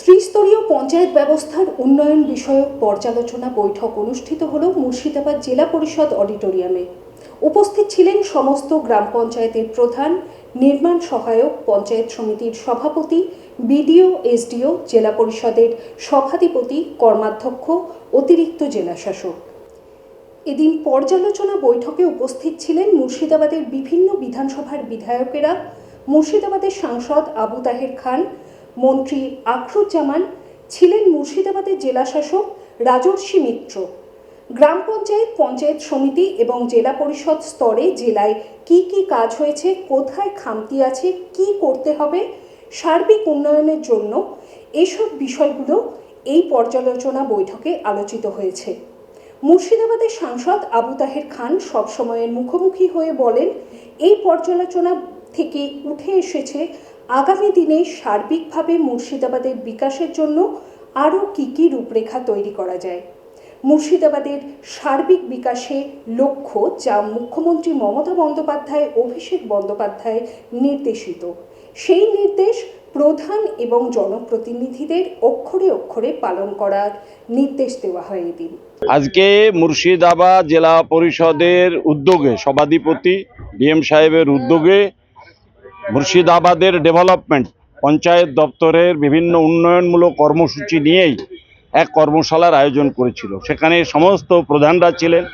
ত্রিস্তরীয় পঞ্চায়েত ব্যবস্থার উন্নয়ন বিষয়ক পর্যালোচনা বৈঠক অনুষ্ঠিত হল মুর্শিদাবাদ জেলা পরিষদ অডিটোরিয়ামে। উপস্থিত ছিলেন সমস্ত গ্রাম পঞ্চায়েতের প্রধান, নির্মাণ সহায়ক পঞ্চায়েত সমিতির সভাপতি, বিডিও, এসডিও, জেলা পরিষদের সভাধিপতি, কর্মাধ্যক্ষ, অতিরিক্ত জেলাশাসক এদিন পর্যালোচনা বৈঠকে উপস্থিত ছিলেন মুর্শিদাবাদের বিভিন্ন বিধানসভার বিধায়কেরা, মুর্শিদাবাদের সাংসদ আবু তাহের খান মন্ত্রী আখরুজ্জামান ছিলেন মুর্শিদাবাদের জেলাশাসক রাজর্ষি মিত্র। গ্রাম পঞ্চায়েত পঞ্চায়েত সমিতি এবং জেলা পরিষদ স্তরে জেলায় কি কি কাজ হয়েছে, কোথায় খামতি আছে, কি করতে হবে, সার্বিক উন্নয়নের জন্য এসব বিষয়গুলো এই পর্যালোচনা বৈঠকে আলোচিত হয়েছে। মুর্শিদাবাদের সাংসদ আবু তাহের খান সবসময়ের মুখোমুখি হয়ে বলেন, এই পর্যালোচনা থেকে উঠে এসেছে আগামী দিনে সার্বিকভাবে মুর্শিদাবাদের বিকাশের জন্য আরও কী কী রূপরেখা তৈরি করা যায়? মুর্শিদাবাদের সার্বিক বিকাশে লক্ষ্য যা মুখ্যমন্ত্রী মমতা বন্দ্যোপাধ্যায়, অভিষেক বন্দ্যোপাধ্যায় নির্দেশিত। সেই নির্দেশ প্রধান এবং জনপ্রতিনিধিদের অক্ষরে অক্ষরে পালন করার নির্দেশ দেওয়া হয় এদিন। আজকে মুর্শিদাবাদ জেলা পরিষদের উদ্যোগে, সভাধিপতি ডিএম সাহেবের উদ্যোগে মুর্শিদাবাদের ডেভেলপমেন্ট পঞ্চায়েত দপ্তরের বিভিন্ন উন্নয়নমূলক কর্মসূচি নিয়েই এক কর্মশালার আয়োজন করেছিল। সেখানে সমস্ত প্রধানরা ছিলেন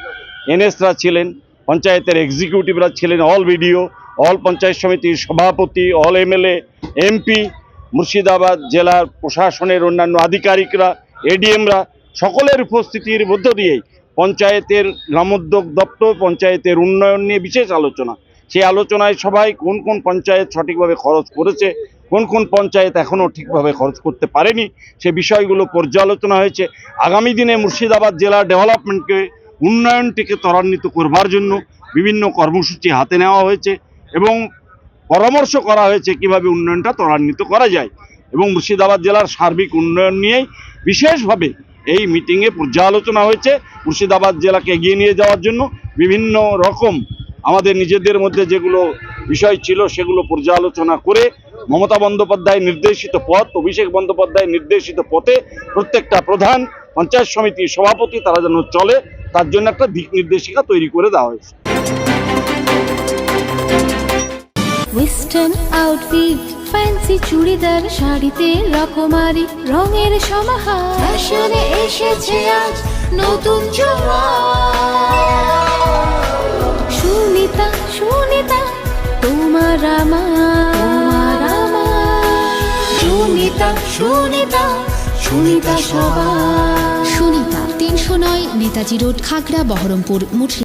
এনএসরা ছিলেন, পঞ্চায়েতের এক্সিকিউটিভরা ছিলেন অল বিডিও অল পঞ্চায়েত সমিতির সভাপতি অল এমএলএ এমপি মুর্শিদাবাদ জেলার প্রশাসনের অন্যান্য আধিকারিকরা এডিএমরা সকলের উপস্থিতির মধ্য দিয়েই পঞ্চায়েতের নামোদ্যোগ দপ্তর, পঞ্চায়েতের উন্নয়ন নিয়ে বিশেষ আলোচনা সেই আলোচনায় সবাই কোন কোন পঞ্চায়েত সঠিকভাবে খরচ করেছে, কোন কোন পঞ্চায়েত এখনও ঠিকভাবে খরচ করতে পারেনি, সে বিষয়গুলো পর্যালোচনা হয়েছে। আগামী দিনে মুর্শিদাবাদ জেলার ডেভেলপমেন্টকে উন্নয়নটিকে ত্বরান্বিত করবার জন্য বিভিন্ন কর্মসূচি হাতে নেওয়া হয়েছে এবং পরামর্শ করা হয়েছে কীভাবে উন্নয়নটা ত্বরান্বিত করা যায় এবং মুর্শিদাবাদ জেলার সার্বিক উন্নয়ন নিয়েই বিশেষভাবে এই মিটিংয়ে পর্যালোচনা হয়েছে। মুর্শিদাবাদ জেলাকে এগিয়ে নিয়ে যাওয়ার জন্য বিভিন্ন রকম আমাদের নিজেদের মধ্যে যেগুলো বিষয় ছিল সেগুলো পর্যালোচনা করে মমতা বন্দ্যোপাধ্যায় নির্দেশিত পথ অভিষেক বন্দ্যোপাধ্যায় নির্দেশিত পথে প্রত্যেকটা প্রধান পঞ্চায়েত সমিতির সভাপতি তারা যেন চলে তার জন্য একটা দিক নির্দেশিকা তৈরি করে দেওয়া হয়েছে। ওয়েস্টার্ন আউটফিট ফ্যান্সি চুড়িদার শাড়িতে রকমারি রঙের সমাহার। ফ্যাশনে এসেছে আজ নতুন তোমার আমার সুনিতা সুনিতা সুনিতা সবার সুনিতা তিনশো নয় নেতাজি রোড খাগড়া বহরমপুর মুর্শিদাবাদ